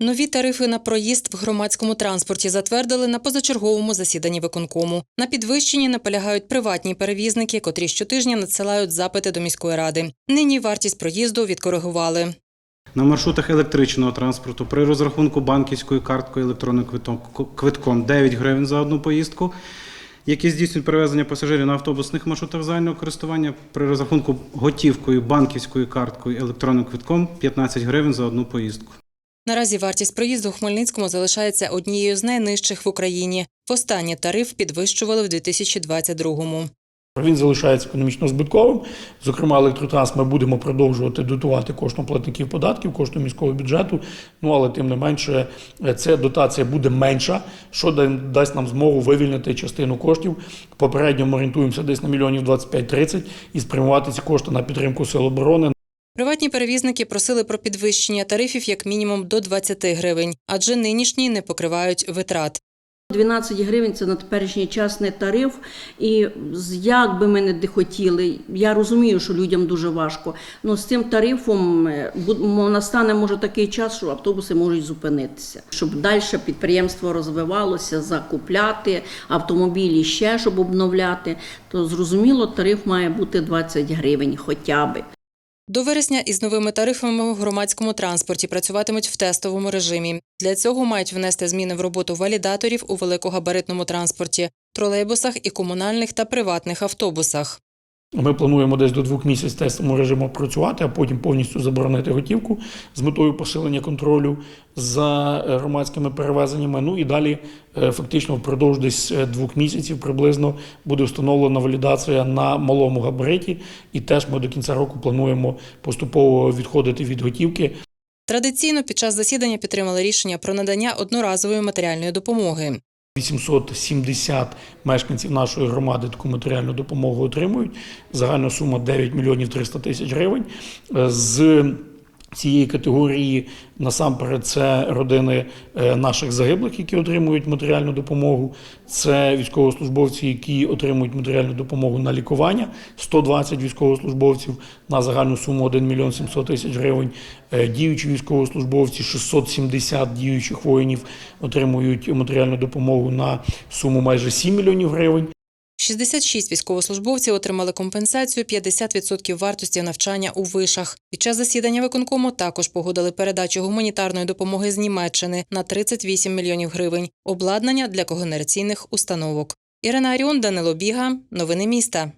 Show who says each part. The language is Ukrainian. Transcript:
Speaker 1: Нові тарифи на проїзд в громадському транспорті затвердили на позачерговому засіданні виконкому. На підвищенні наполягають приватні перевізники, котрі щотижня надсилають запити до міської ради. Нині вартість проїзду відкоригували.
Speaker 2: На маршрутах електричного транспорту при розрахунку банківською карткою електронним квитком 9 гривень за одну поїздку, які здійснюють перевезення пасажирів на автобусних маршрутах загального користування, при розрахунку готівкою, банківською карткою, електронним квитком 15 гривень за одну поїздку.
Speaker 1: Наразі вартість проїзду у Хмельницькому залишається однією з найнижчих в Україні. Востаннє тариф підвищували в 2022-му.
Speaker 3: Він залишається економічно збитковим. Зокрема, електротранс ми будемо продовжувати дотувати коштом платників податків, коштом міського бюджету. Ну але тим не менше, ця дотація буде менша, що дасть нам змогу вивільнити частину коштів. Попередньо ми орієнтуємося десь на мільйонів 25-30 і спрямувати ці кошти на підтримку сил оборони.
Speaker 1: Приватні перевізники просили про підвищення тарифів як мінімум до 20 гривень, адже нинішні не покривають витрат.
Speaker 4: 12 гривень це на теперішній час не тариф. І як би ми не хотіли, я розумію, що людям дуже важко. але з цим тарифом е, настане може такий час, що автобуси можуть зупинитися. Щоб далі підприємство розвивалося, закупляти автомобілі ще, щоб обновляти, то зрозуміло, тариф має бути 20 гривень хоча би.
Speaker 1: До вересня із новими тарифами в громадському транспорті працюватимуть в тестовому режимі. Для цього мають внести зміни в роботу валідаторів у великогабаритному транспорті, тролейбусах і комунальних та приватних автобусах.
Speaker 3: Ми плануємо десь до двох місяців в тестовому режиму працювати, а потім повністю заборонити готівку з метою посилення контролю за е, громадськими перевезеннями. Ну і далі е, фактично впродовж десь е, двох місяців приблизно буде встановлена валідація на малому габариті. І теж ми до кінця року плануємо поступово відходити від готівки.
Speaker 1: Традиційно під час засідання підтримали рішення про надання одноразової матеріальної допомоги.
Speaker 3: 870 мешканців нашої громади таку матеріальну допомогу отримують. Загальна сума 9 мільйонів 300 тисяч гривень. Е, З цієї категорії насамперед це родини е, наших загиблих, які отримують матеріальну допомогу. Це військовослужбовці, які отримують матеріальну допомогу на лікування. 120 військовослужбовців на загальну суму 1 мільйон 700 тисяч гривень. Е, Діючі військовослужбовці, 670 діючих воїнів отримують матеріальну допомогу на суму майже 7 мільйонів гривень.
Speaker 1: 66 військовослужбовців отримали компенсацію 50% вартості навчання у вишах. Під час засідання виконкому також погодили передачу гуманітарної допомоги з Німеччини на 38 мільйонів гривень, обладнання для когенераційних установок. Ірина Аріон, Данило Біга. Новини міста.